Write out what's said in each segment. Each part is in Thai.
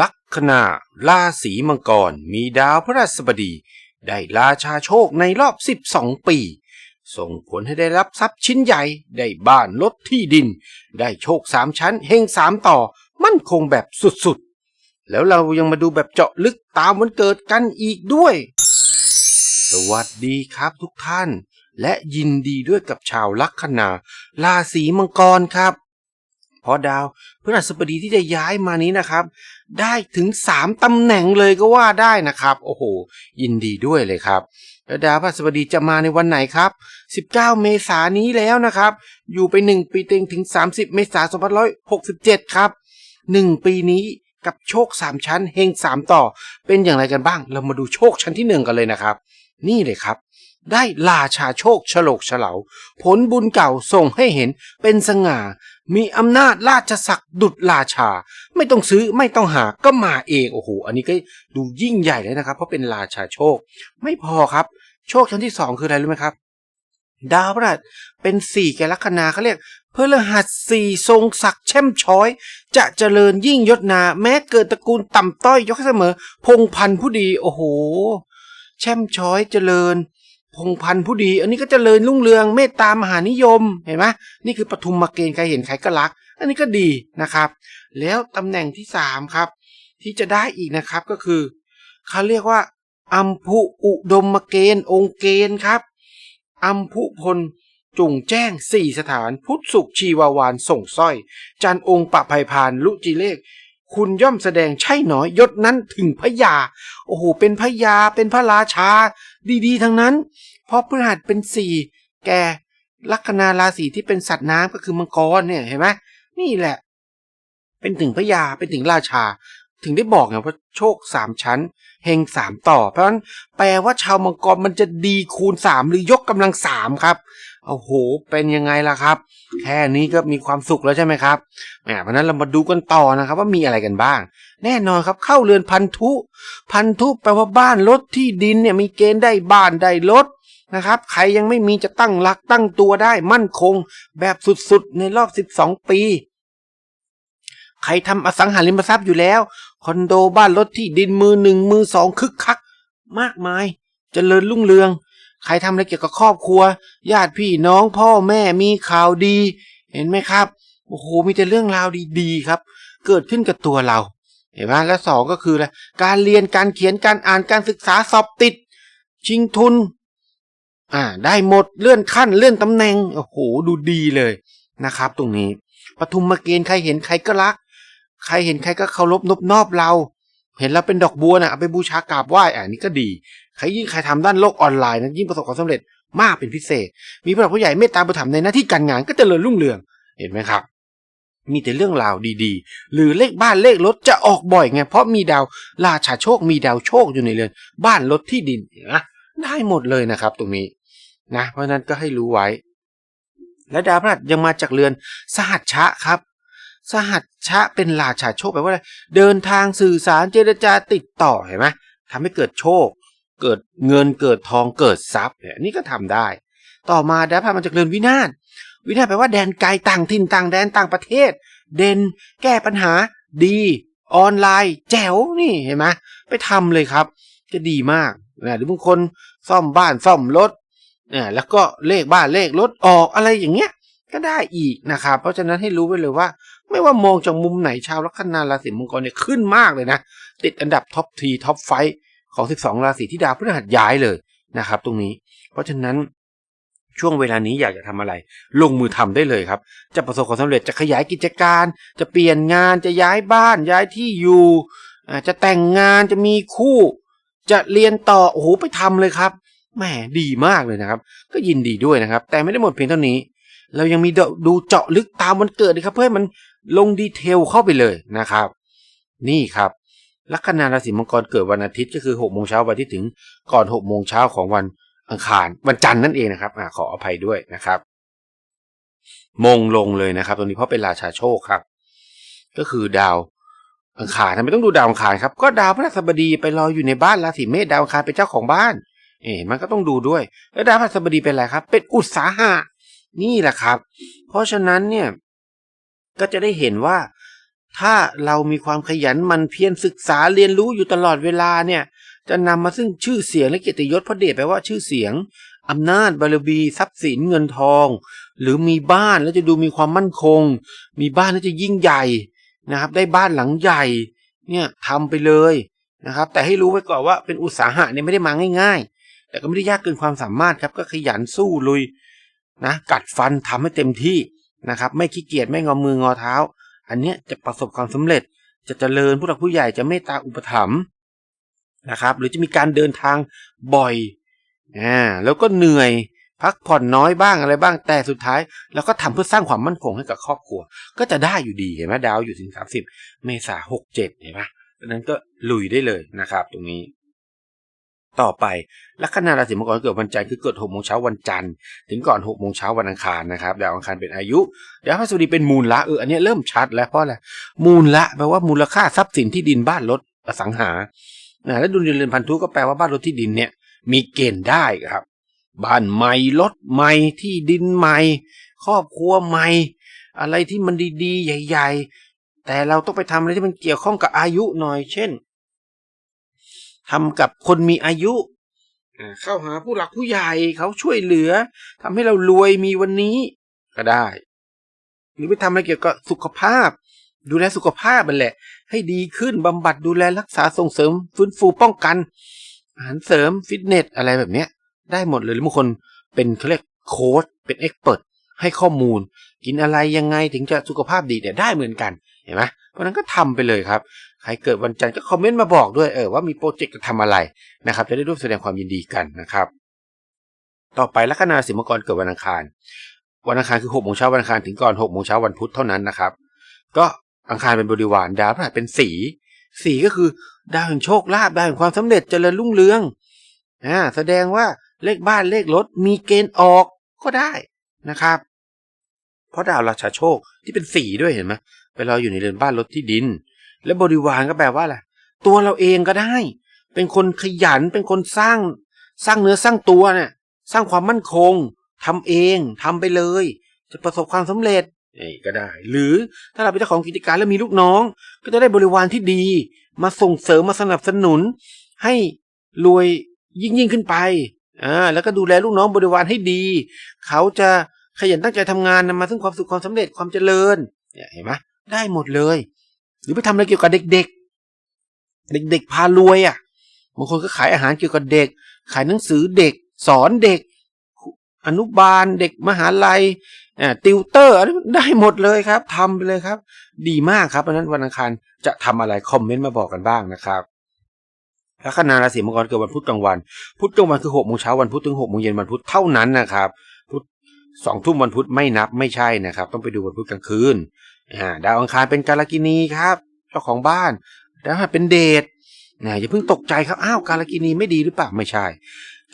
ลัคนาราศีมังกรมีดาวพระราชบดี ได้ราชาโชคในรอบ 12 ปี ส่งผลให้ได้รับทรัพย์ชิ้นใหญ่ ได้บ้านรถที่ดิน ได้โชคสามชั้นเฮงสามต่อ มั่นคงแบบสุดๆ แล้วเรายังมาดูแบบเจาะลึกตามวันเกิดกันอีกด้วย สวัสดีครับทุกท่าน และยินดีด้วยกับชาวลัคนาราศีมังกรครับเพราะดาวพฤหัสบดีที่จะย้ายมานี้นะครับ ได้ถึงสามตำแหน่งเลยก็ว่าได้นะครับ โอ้โห ยินดีด้วยเลยครับแล้วดาวพฤหัสบดีจะมาในวันไหนครับ 19 เมษายนนี้แล้วนะครับ อยู่ไป 1 ปีเต็งถึง 30 เมษายน2567 ครับ 1 ปีนี้กับโชค 3 ชั้นเฮง3 ต่อ เป็นอย่างไรกันบ้าง เรามาดูโชคชั้นที่ 1 กันเลยนะครับ นี่เลยครับ ได้ราชาโชคฉลกเฉลาผลบุญเก่าส่งให้เห็นเป็นสง่า มีอำนาจราชศักดิ์ดุจราชา ไม่ต้องซื้อไม่ต้องหาก็มาเองโอ้โหอันนี้ก็ดูยิ่งใหญ่เลยนะครับ เพราะเป็นราชาโชค ไม่พอครับ โชคชั้นที่สองคืออะไรรู้ไหมครับ ดาวพฤหัสเป็นสี่แกลัคนาเขาเรียกเพฤหัสสี่ทรงศักดิ์แช่มช้อย จะเจริญยิ่งยศนา แม้เกิดตระกูลต่ำต้อยยกเสมอ พงพันผู้ดี โอ้โห แช่มช้อยเจริญ พงพันธุ์ผู้ดี อันนี้ก็เจริญรุ่งเรืองเมตตามหานิยมเห็นไหมนี่คือปฐุมมาเกณฑ์ใครเห็นใครก็รัก อันนี้ก็ดีนะครับ แล้วตำแหน่งที่สามครับที่จะได้อีกนะครับก็คือเขาเรียกว่าอัมพุอุดมมเกณฑ์องค์เกณฑ์ครับอัมพุพลจุงแจ้งสี่สถาน พุทธสุขชีวาวานส่งสร้อย จันองค์ปะภัยพานลุจิเลข คุณย่อมแสดงใช่หนอยศนั้นถึงพระยา โอ้โห เป็นพระยา เป็นพระราชา ดีๆ ทั้งนั้น เพราะพฤหัสเป็นสี่แกลัคนาราศีที่เป็นสัตว์น้ำก็คือมังกรเนี่ยเห็นไหมนี่แหละ เป็นถึงพระยา เป็นถึงราชา ถึงได้บอกไงว่าโชคสามชั้นเฮงสามต่อ เพราะฉะนั้นแปลว่าชาวมังกรมันจะดีคูณสามหรือยกกำลังสามครับ โอ้โห เป็นยังไงล่ะครับ แค่นี้ก็มีความสุขแล้วใช่ไหมครับแหมเพราะนั้นเรามาดูกันต่อนะครับ ว่ามีอะไรกันบ้าง แน่นอนครับเข้าเรือนพันธุ พันธุแปลว่าบ้านรถที่ดินเนี่ยมีเกณฑ์ได้บ้านได้รถนะครับ ใครยังไม่มีจะตั้งหลักตั้งตัวได้มั่นคง แบบสุดๆ ในรอบ 12 ปี ใครทำอสังหาริมทรัพย์อยู่แล้ว คอนโดบ้านรถที่ดินมือหนึ่งมือสองคึกคัก มากมายจเจริญรุ่งเรือง ใครทำอะไรเกี่ยวกับครอบครัว ญาติพี่น้องพ่อแม่มีข่าวดี เห็นไหมครับโอ้โหมีแต่เรื่องราวดีๆครับ เกิดขึ้นกับตัวเรา เห็นไหมและสองก็คืออะไรการเรียนการเขียนการอ่านการศึกษาสอบติด ชิงทุน อ่า ได้หมดเลื่อนขั้นเลื่อนตำแหน่งโอ้โหดูดีเลยนะครับ ตรงนี้ปทุมมาเกณฑ์ใครเห็นใครก็รัก ใครเห็นใครก็เคารพนบนอบเรา เห็นเราเป็นดอกบัวนะเอาไปบูชากราบไหว้อ่านี่ก็ดี ใครยิ่งใครทำด้านโลกออนไลน์นะยิ่งประสบความสำเร็จมากเป็นพิเศษ มีผู้หลักผู้ใหญ่เมตตาประถมในหน้าที่การงานก็เจริญรุ่งเรือง เห็นไหมครับ มีแต่เรื่องราวดีๆ หรือเลขบ้านเลขรถจะออกบ่อยไง เพราะมีดาวราชาโชค มีดาวโชคอยู่ในเรือน บ้านรถที่ดินนะได้หมดเลยนะครับ ตรงนี้นะ เพราะนั้นก็ให้รู้ไว้ และดาวพฤหัสยังมาจากเรือนสหัชชะครับ สหัชชะเป็นราชาโชคแปลว่าอะไร เดินทางสื่อสารเจรจาติดต่อเห็นไหมทำให้เกิดโชค เกิดเงินเกิดทองเกิดทรัพย์เนี่ยนี่ก็ทำได้ ต่อมาดาพฤหัสมาจากเรือนวินาศวินาศแปลว่าแดนไกลต่างถิ่นต่างแดนต่างประเทศ เด่นแก้ปัญหา ดี ออนไลน์ แจ๋วนี่เห็นไหมไปทำเลยครับ จะดีมากนะหรือบางคนซ่อมบ้านซ่อมรถเนี่ยแล้วก็เลขบ้านเลขรถออกอะไรอย่างเงี้ยก็ได้อีกนะครับ เพราะฉะนั้นให้รู้ไว้เลยว่า ไม่ว่ามองจากมุมไหนชาวลัคนาราศีมังกรเนี่ยขึ้นมากเลยนะ ติดอันดับท็อปทีท็อปไฟ ของ 12 ราศีที่ดาวพฤหัสย้ายเลยนะครับ ตรงนี้ เพราะฉะนั้นช่วงเวลานี้อยากจะทำอะไร ลงมือทำได้เลยครับ จะประสบความสำเร็จจะขยายกิจการ จะเปลี่ยนงานจะย้ายบ้านย้ายที่อยู่จะแต่งงานจะมีคู่ จะเรียนต่อโอ้โหไปทำเลยครับแหมดีมากเลยนะครับ ก็ยินดีด้วยนะครับ แต่ไม่ได้หมดเพียงเท่านี้ เรายังมีดูเจาะลึกตามวันเกิดนะครับ เพื่อให้มันลงดีเทลเข้าไปเลยนะครับ นี่ครับ ลัคนาราศีมังกรเกิดวันอาทิตย์ก็คือ6โมงเช้าวันที่ถึงก่อน6โมงเช้าของวันอังคารวันจันทร์นั่นเองนะครับอขออภัยด้วยนะครับ มงลงเลยนะครับ ตรงนี้เพราะเป็นราชาโชคครับ ก็คือดาวอังคารทำไมต้องดูดาวอังคารครับก็ดาวพฤหัสบดีไปรออยู่ในบ้านราศีเมษดาวอังคารเป็นเจ้าของบ้าน เอ๋มันก็ต้องดูด้วย แล้วดาวพฤหัสบดีเป็นอะไรครับ เป็นอุตสาหะนี่แหละครับ เพราะฉะนั้นเนี่ยก็จะได้เห็นว่า ถ้าเรามีความขยันมันเพียรศึกษาเรียนรู้อยู่ตลอดเวลาเนี่ย จะนำมาซึ่งชื่อเสียงและเกียรติยศเพราะเดชแปลว่าชื่อเสียงอำนาจบารมีทรัพย์สินเงินทอง หรือมีบ้านแล้วจะดูมีความมั่นคง มีบ้านแล้วจะยิ่งใหญ่นะครับ ได้บ้านหลังใหญ่ เนี่ยทำไปเลยนะครับ แต่ให้รู้ไว้ก่อนว่าเป็นอุตสาหะเนี่ยไม่ได้มาง่าย ๆ แต่ก็ไม่ได้ยากเกินความสามารถครับก็ขยันสู้ลุยนะกัดฟันทำให้เต็มที่นะครับ ไม่ขี้เกียจไม่งอมืองอเท้า อันเนี้ยจะประสบความสำเร็จจะเจริญผู้หลักผู้ใหญ่จะเมตตาอุปถัมภ์นะครับ หรือจะมีการเดินทางบ่อยอ่าแล้วก็เหนื่อยพักผ่อนน้อยบ้างอะไรบ้างแต่สุดท้ายเราก็ทำเพื่อสร้างความมั่นคงให้กับครอบครัว ก็จะได้อยู่ดีเห็นไหมดาวอยู่ถึงสามสิบเมษาหกเจ็ดเห็นไหมดังนั้นก็ลุยได้เลยนะครับ ตรงนี้ ต่อไปลัคนาราศีมังกรเกิดวันจันทร์คือเกิดหกโมงเช้าวันจันทร์ถึงก่อนหกโมงเช้าวันอังคารนะครับดาวอังคารเป็นอายุดาวพฤหัสบดีเป็นมูลละเอออันนี้เริ่มชัดแล้วเพราะอะไรมูลละแปลว่ามูลค่าทรัพย์สินที่ดินบ้านรถอสังหานะแล้วดุลยเรือนพันธุก็แปลว่าบ้านรถที่ดินเนี่ยมีเกณฑ์ได้ครับบ้านใหม่รถใหม่ที่ดินใหม่ ครอบครัวใหม่ อะไรที่มันดีๆ ใหญ่ ๆ แต่เราต้องไปทำอะไรที่มันเกี่ยวข้องกับอายุหน่อย เช่น ทำกับคนมีอายุ เข้าหาผู้หลักผู้ใหญ่เขาช่วยเหลือทำให้เรารวยมีวันนี้ก็ได้ หรือไปทำอะไรเกี่ยวกับสุขภาพ ดูแลสุขภาพมันแหละ ให้ดีขึ้นบำบัดดูแลรักษาส่งเสริม ฟื้นฟูป้องกัน อาหารเสริมฟิตเนสอะไรแบบเนี้ย ได้หมดเลยหรือบางคนเป็นเขาเรียกโค้ชเป็นเอ็กเปิดให้ข้อมูล กินอะไรยังไงถึงจะสุขภาพดีเนี่ยได้เหมือนกันเห็นไหมเพราะนั้นก็ทำไปเลยครับ ใครเกิดวันจันทร์ก็คอมเมนต์มาบอกด้วยเออว่ามีโปรเจกต์จะทำอะไรนะครับ จะได้ร่วมแสดงความยินดีกันนะครับ ต่อไปลัคนาสิมงกรเกิดวันอังคาร วันอังคารคือหกโมงเช้าวันอังคารถึงก่อนหกโมงเช้าวันพุธเท่านั้นนะครับ ก็อังคารเป็นบริวารดาวพฤหัสเป็นสี สีก็คือดาวแห่งโชคลาภดาวแห่งความสำเร็จเจริญรุ่งเรืองอ่าแสดงว่าเลขบ้านเลขรถมีเกณฑ์ออกก็ได้นะครับ เพราะดาวราชาโชคที่เป็นสีด้วยเห็นไหมไปเราอยู่ในเรือนบ้านรถที่ดิน และบริวารก็แปลว่าอะไรตัวเราเองก็ได้ เป็นคนขยันเป็นคนสร้าง สร้างเนื้อสร้างตัวเนี่ยสร้างความมั่นคงทำเองทำไปเลย จะประสบความสำเร็จนี่ก็ได้ หรือถ้าเราเป็นเจ้าของกิจการแล้วมีลูกน้อง ก็จะได้บริวารที่ดี มาส่งเสริมมาสนับสนุน ให้รวยยิ่งยิ่งขึ้นไปอ่าแล้วก็ดูแลลูกน้องบริวารให้ดี เขาจะขยันตั้งใจทำงานนำมาซึ่งความสุขความสำเร็จความเจริญเนี่ยเห็นไหมได้หมดเลย หรือไปทำอะไรเกี่ยวกับเด็ก ๆ เด็ก ๆ พารวยอะบางคนก็ขายอาหารเกี่ยวกับเด็ก ขายหนังสือเด็ก สอนเด็ก อนุบาลเด็กมหาลัยติวเตอร์อะไรได้หมดเลยครับทำไปเลยครับ ดีมากครับเพราะฉะนั้นวันอังคารจะทำอะไรคอมเมนต์มาบอกกันบ้างนะครับลัคนาราศีมังกรเกิดวันพุธกลางวัน พุธกลางวันคือหกโมงเช้าวันพุธถึงหกโมงเย็นวันพุธเท่านั้นนะครับ พุธสองทุ่มวันพุธไม่นับไม่ใช่นะครับ ต้องไปดูวันพุธกลางคืน อ่าดาวอังคารเป็นกาลกินีครับ เจ้าของบ้านดาวพฤหัสเป็นเดชนะอย่าเพิ่งตกใจครับอ้าวกาลกินีไม่ดีหรือเปล่าไม่ใช่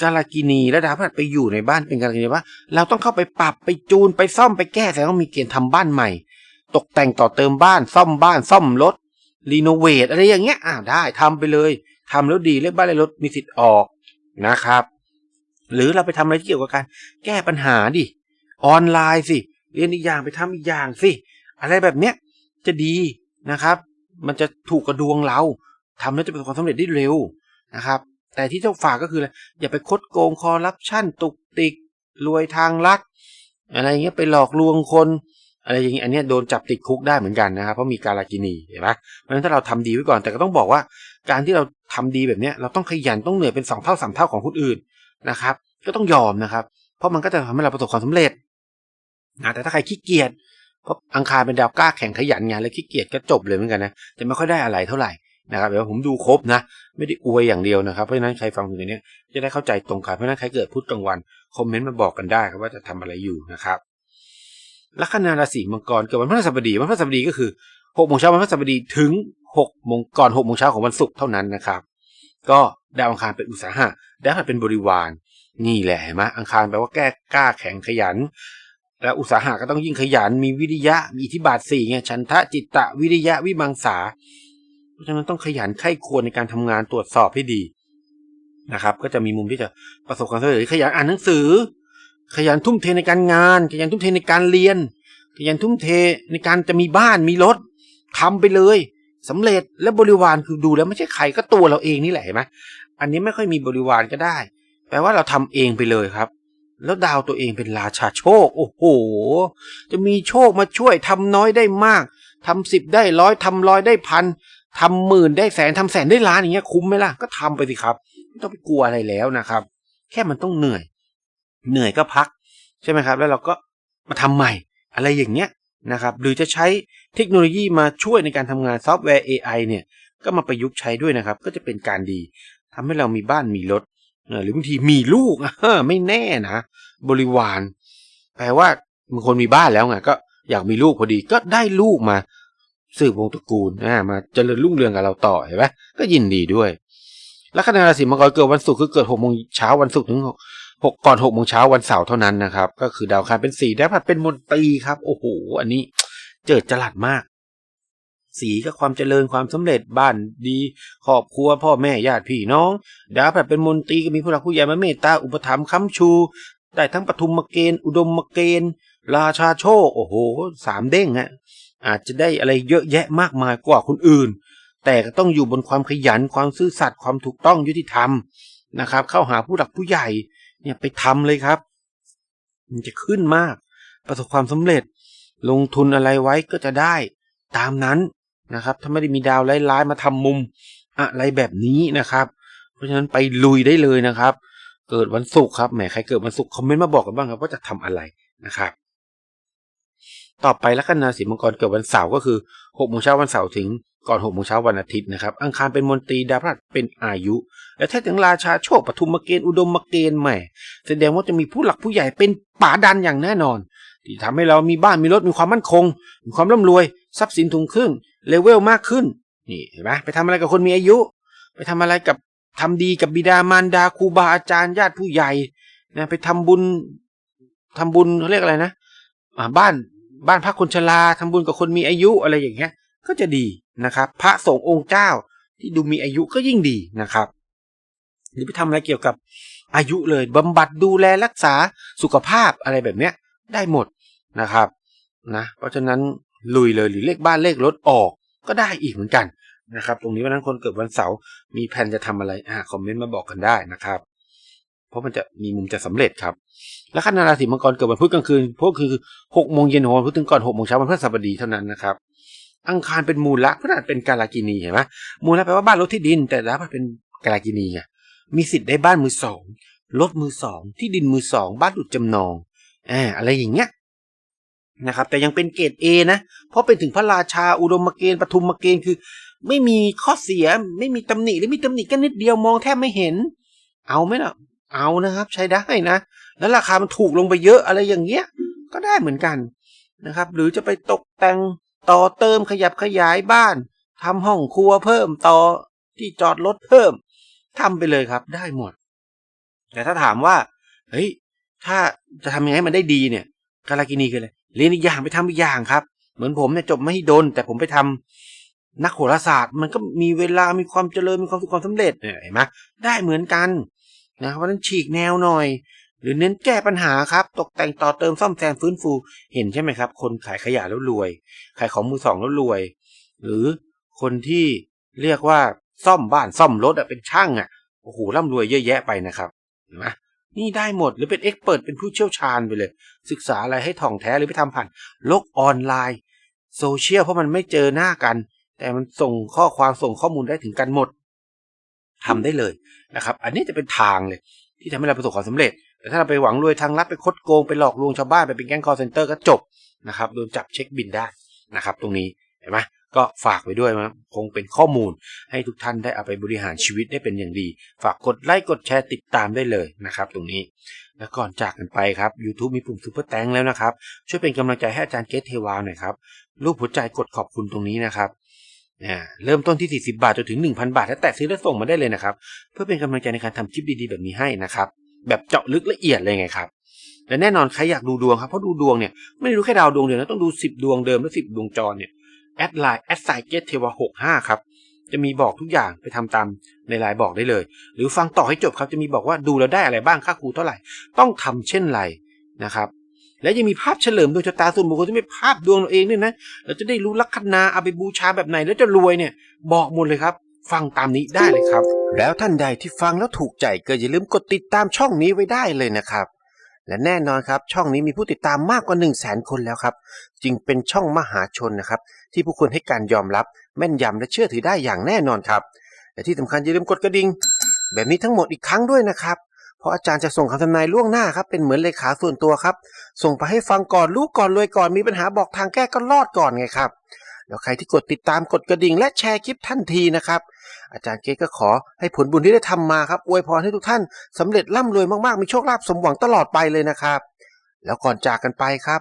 กาลกินีและดาวพฤหัสไปอยู่ในบ้านเป็นกาลกินีว่า เราต้องเข้าไปปรับไปจูนไปซ่อมไปแก้แต่ต้องมีเกณฑ์ทำบ้านใหม่ ตกแต่งต่อเติมบ้านซ่อมบ้านซ่อมรถรีโนเวทอะไรอย่างเงี้ยอ่าได้ทำไปเลยทำแล้วดีเลขบ้านเลขรถมีสิทธิ์ออกนะครับ หรือเราไปทำอะไรที่เกี่ยวกับการแก้ปัญหาดิออนไลน์สิเรียนอีกอย่างไปทำอีกอย่างสิ อะไรแบบเนี้ยจะดีนะครับ มันจะถูกกระดวงเราทำแล้วจะเประสบความสำเร็จได้เร็วนะครับ แต่ที่ต้องฝากก็คืออะไรอย่าไปคดโกงคอร์รัปชันตุกติกรวยทางลัดอะไรอย่างเงี้ยไปหลอกลวงคนอะไรอย่างเงี้ยอันเนี้ยโดนจับติดคุกได้เหมือนกันนะครับ เพราะมีการากินีเห็นไหมเพราะฉะนั้นถ้าเราทำดีไว้ก่อนแต่ก็ต้องบอกว่า การที่เราทำดีแบบเนี้ยเราต้องขยันต้องเหนื่อยเป็นสองเท่าสามเท่าของคนอื่นนะครับ ก็ต้องยอมนะครับ เพราะมันก็จะทำให้เราประสบความสำเร็จนะแต่ถ้าใครขี้เกียจ เพราะอังคารเป็นดาวกล้าแข่งขยันไงแล้วขี้เกียจก็จบเลยเหมือนกันนะจะไม่ค่อยได้อะไรเท่าไหร่นะครับเดี๋ยวผมดูครบนะ ไม่ได้อวยอย่างเดียวนะครับ เพราะฉะนั้นใครฟังอยู่เนี้ยจะได้เข้าใจตรงกันเพราะฉะนั้นใครเกิดพุธกลางวันคอมเมนต์มาบอกกันได้ครับว่าจะทำอะไรอยู่นะครับลัคนาราศีมังกรเกิดวันพฤหัสบดีวันพฤหัสบดีก็คือหกโมงเช้าวันพฤหัสบดีถึงหกโมงก่อนหกโมงเช้าของวันศุกร์เท่านั้นนะครับ ก็ดาวอังคารเป็นอุตสาหะดาวพฤหัสเป็นบริวาร นี่แหละเห็นไหมอังคารแปลว่าแก้กล้าแข็งขยัน และอุตสาหะก็ต้องยิ่งขยันมีวิริยะมีอิทธิบาทสี่ไงฉันทะจิตตะวิริยะวิมังสา เพราะฉะนั้นต้องขยันไข้ควรในการทำงานตรวจสอบให้ดีนะครับ ก็จะมีมุมที่จะประสบความสำเร็จขยันอ่านหนังสือ ขยันทุ่มเทในการงาน ขยันทุ่มเทในการเรียน ขยันทุ่มเทในการจะมีบ้านมีรถทำไปเลยสำเร็จและบริวารคือดูแล้วไม่ใช่ใครก็ตัวเราเองนี่แหละเห็นไหมอันนี้ไม่ค่อยมีบริวารก็ได้ แปลว่าเราทำเองไปเลยครับ แล้วดาวตัวเองเป็นราชาโชค โอ้โห จะมีโชคมาช่วยทำน้อยได้มากทำสิบได้ร้อยทำร้อยได้พันทำหมื่นได้แสนทำแสนได้ล้านอย่างเงี้ยคุ้มไหมล่ะก็ทำไปสิครับไม่ต้องไปกลัวอะไรแล้วนะครับ แค่มันต้องเหนื่อย เหนื่อยก็พัก ใช่ไหมครับ แล้วเราก็มาทำใหม่ อะไรอย่างเงี้ยนะครับ หรือจะใช้เทคโนโลยีมาช่วยในการทำงานซอฟต์แวร์ AI เนี่ยก็มาประยุกต์ใช้ด้วยนะครับ ก็จะเป็นการดีทำให้เรามีบ้านมีรถ หรือบางทีมีลูกเออไม่แน่นะ บริวาร แปลว่าบางคนมีบ้านแล้วไงก็อยากมีลูกพอดีก็ได้ลูกมา สืบวงศ์ตระกูลมาเจริญรุ่งเรืองกับเราต่อเห็นไหมก็ยินดีด้วยลัคนาราศีมังกรเกิดวันศุกร์คือเกิดหกโมงเช้าวันศุกร์ถึงหกก่อนหกโมงเช้าวันเสาร์เท่านั้นนะครับ ก็คือดาวคารเป็นสีได้ผัดเป็นมนตรีครับ โอ้โห อันนี้เจิดจรัสมาก สีก็ความเจริญความสำเร็จบ้านดีครอบครัวพ่อแม่ญาติพี่น้องดาวผัดเป็นมนตรีก็มีผู้หลักผู้ใหญ่มาเมตตาอุปถัมภ์ค้ำชู ได้ทั้งปฐุมเกณฑ์อุดมเกณฑ์ราชาโชคโอ้โหสามเด้งฮะอาจจะได้อะไรเยอะแยะมากมายกว่าคนอื่น แต่ก็ต้องอยู่บนความขยันความซื่อสัตย์ความถูกต้องยุติธรรมนะครับ เข้าหาผู้หลักผู้ใหญ่เนี่ยไปทำเลยครับ มันจะขึ้นมาก ประสบความสำเร็จ ลงทุนอะไรไว้ก็จะได้ ตามนั้น นะครับ ถ้าไม่ได้มีดาวร้ายๆมาทำมุมอะไรแบบนี้นะครับ เพราะฉะนั้นไปลุยได้เลยนะครับ เกิดวันศุกร์ครับแหมใครเกิดวันศุกร์คอมเมนต์มาบอกกันบ้างครับว่าจะทำอะไรนะครับ ต่อไปลัคนาสีมังกรเกิดวันเสาร์ก็คือหกโมงเช้าวันเสาร์ถึงก่อนหกโมงเช้าวันอาทิตย์นะครับ อังคารเป็นมนตรีดาวพฤหัสเป็นอายุ และถ้าถึงราชาโชคปฐุมเกณฑ์อุดมเกณฑ์แหม่ แสดงว่าจะมีผู้หลักผู้ใหญ่เป็นป่าดันอย่างแน่นอน ที่ทำให้เรามีบ้านมีรถมีความมั่นคง มีความร่ำรวย ทรัพย์สินถุงขึ้น เลเวลมากขึ้น นี่เห็นไหมไปทำอะไรกับคนมีอายุ ไปทำอะไรกับทำดีกับบิดามารดาครูบาอาจารย์ญาติผู้ใหญ่นะไปทำบุญทำบุญเขาเรียกอะไรนะบ้านบ้านพักคนชราทำบุญกับคนมีอายุอะไรอย่างเงี้ย ก็จะดีนะครับ พระสงฆ์องค์เจ้าที่ดูมีอายุก็ยิ่งดีนะครับหรือไปทำอะไรเกี่ยวกับอายุเลยบำบัดดูแลรักษาสุขภาพอะไรแบบเนี้ยได้หมดนะครับนะเพราะฉะนั้น ลุยเลยหรือเลขบ้านเลขรถออกก็ได้อีกเหมือนกันนะครับ ตรงนี้วันนั้นคนเกิดวันเสาร์มีแผนจะทำอะไรอ่าคอมเมนต์มาบอกกันได้นะครับ เพราะมันจะมีมุมจะสำเร็จครับ แล้วคณะราศีมังกรเกิดวันพุธกลางคืนพวกคือหกโมงเย็นของวันพุธถึงก่อนหกโมงเช้าวันพฤหัสบดีเท่านั้นนะครับอังคารเป็นมูลละพฤหัสเป็นกาลากินีเห็นไหมมูลละแปลว่าบ้านรถที่ดิน แต่แล้วมันเป็นกาลากินีไงมีสิทธิ์ได้บ้านมือสองรถมือสองที่ดินมือสองบ้านหลุดจำนองอ่าอะไรอย่างเงี้ย นะครับแต่ยังเป็นเกรดเอนะ เพราะเป็นถึงพระราชาอุดมเกณฑ์ปทุมเกณฑ์คือ ไม่มีข้อเสียไม่มีตำหนิหรือมีตำหนิก็นิดเดียวมองแทบไม่เห็น เอาไหมล่ะ เอานะครับ ใช้ได้นะ แล้วราคามันถูกลงไปเยอะอะไรอย่างเงี้ย ก็ได้เหมือนกันนะครับ หรือจะไปตกแต่งต่อเติมขยับขยายบ้านทำห้องครัวเพิ่มต่อที่จอดรถเพิ่มทำไปเลยครับ ได้หมด แต่ถ้าถามว่าเฮ้ยถ้าจะทำยังไงให้มันได้ดีเนี่ย กาลากินีคืออะไรเรียนอีกอย่างไปทำอีกอย่างครับ เหมือนผมเนี่ยจบไม่ดน แต่ผมไปทำนักโหราศาสตร์ มันก็มีเวลามีความเจริญมีความสุขความสำเร็จเนี่ยเห็นไหมได้เหมือนกันนะเพราะฉะนั้นฉีกแนวหน่อย หรือเน้นแก้ปัญหาครับ ตกแต่งต่อเติมซ่อมแซมฟื้นฟูเห็นใช่ไหมครับ คนขายขยะแล้วรวย ขายของมือสองแล้วรวย หรือคนที่เรียกว่าซ่อมบ้านซ่อมรถอะเป็นช่างอะโอ้โหร่ำรวยเยอะแยะไปนะครับเห็นไหม นี่ได้หมดหรือเป็นเอ็กเปิดเป็นผู้เชี่ยวชาญไปเลย ศึกษาอะไรให้ถ่องแท้หรือไปทำผ่านโลกออนไลน์โซเชียลเพราะมันไม่เจอหน้ากัน แต่มันส่งข้อความส่งข้อมูลได้ถึงกันหมดทำได้เลยนะครับ อันนี้จะเป็นทางเลย ที่ทำให้เราประสบความสำเร็จ แต่ถ้าเราไปหวังรวยทางลัดไปคดโกงไปหลอกลวงชาวบ้านไปเป็นแก๊งคอร์เซนเตอร์ก็จบนะครับโดนจับเช็คบินได้นะครับ ตรงนี้เห็นไหม ก็ฝากไว้ด้วยนะคงเป็นข้อมูลให้ทุกท่านได้เอาไปบริหารชีวิตได้เป็นอย่างดี ฝากกดไลค์กดแชร์ติดตามได้เลยนะครับ ตรงนี้ แล้วก่อนจากกันไปครับ YouTube มีปุ่มซุปเปอร์แตงแล้วนะครับ ช่วยเป็นกำลังใจให้อาจารย์เกตเทวาหน่อยครับรูปหัวใจกดขอบคุณตรงนี้นะครับเริ่มต้นที่ 40 บาทจนถึง 1,000 บาทแล้วแต่ซื้อและส่งมาได้เลยนะครับ เพื่อเป็นกำลังใจในการทำคลิปดีๆ แบบนี้ให้นะครับ แบบเจาะลึกละเอียดเลยไงครับและแน่นอนใครอยากดูดวงครับเพราะดูดวงเนี่ยไม่ได้ดูแค่ดาวดวงเดียวนะต้องดู 10 ดวงเดิมและ10 ดวงจรเนี่ย แอดไลน์แอดไซเกตเทวา65ครับ จะมีบอกทุกอย่างไปทำตามในไลน์บอกได้เลย หรือฟังต่อให้จบครับจะมีบอกว่าดูแล้วได้อะไรบ้างค่าครูเท่าไหร่ ต้องทำเช่นไรนะครับและยังมีภาพเฉลิมดวงชะตาส่วนบุคคลที่ไม่ภาพดวงเราเองด้วยนะ เราจะได้รู้ลัคนาเอาไปบูชาแบบไหน แล้วจะรวยเนี่ย บอกหมดเลยครับ ฟังตามนี้ได้เลยครับ แล้วท่านใดที่ฟังแล้วถูกใจก็อย่าลืมกดติดตามช่องนี้ไว้ได้เลยนะครับ และแน่นอนครับ ช่องนี้มีผู้ติดตามมากกว่า1 0 0 0 0แสนคนแล้วครับ จึงเป็นช่องมหาชนนะครับ ที่ผู้คนให้การยอมรับ แม่นยำและเชื่อถือได้อย่างแน่นอนครับ และที่สำคัญอย่าลืมกดกระดิ่งแบบนี้ทั้งหมดอีกครั้งด้วยนะครับ เพราะอาจารย์จะส่งคำทำนายล่วงหน้าครับ เป็นเหมือนเลขาส่วนตัวครับ ส่งไปให้ฟังก่อนรู้ก่อนรวยก่อนมีปัญหาบอกทางแก้ก็รอดก่อนไงครับแล้วใครที่กดติดตามกดกระดิ่ง และแชร์คลิปทันทีนะครับ อาจารย์เกตก็ขอให้ผลบุญที่ได้ทำมาครับอวยพรให้ทุกท่านสำเร็จร่ำรวยมากๆ มีโชคลาภสมหวังตลอดไปเลยนะครับ แล้วก่อนจากกันไปครับ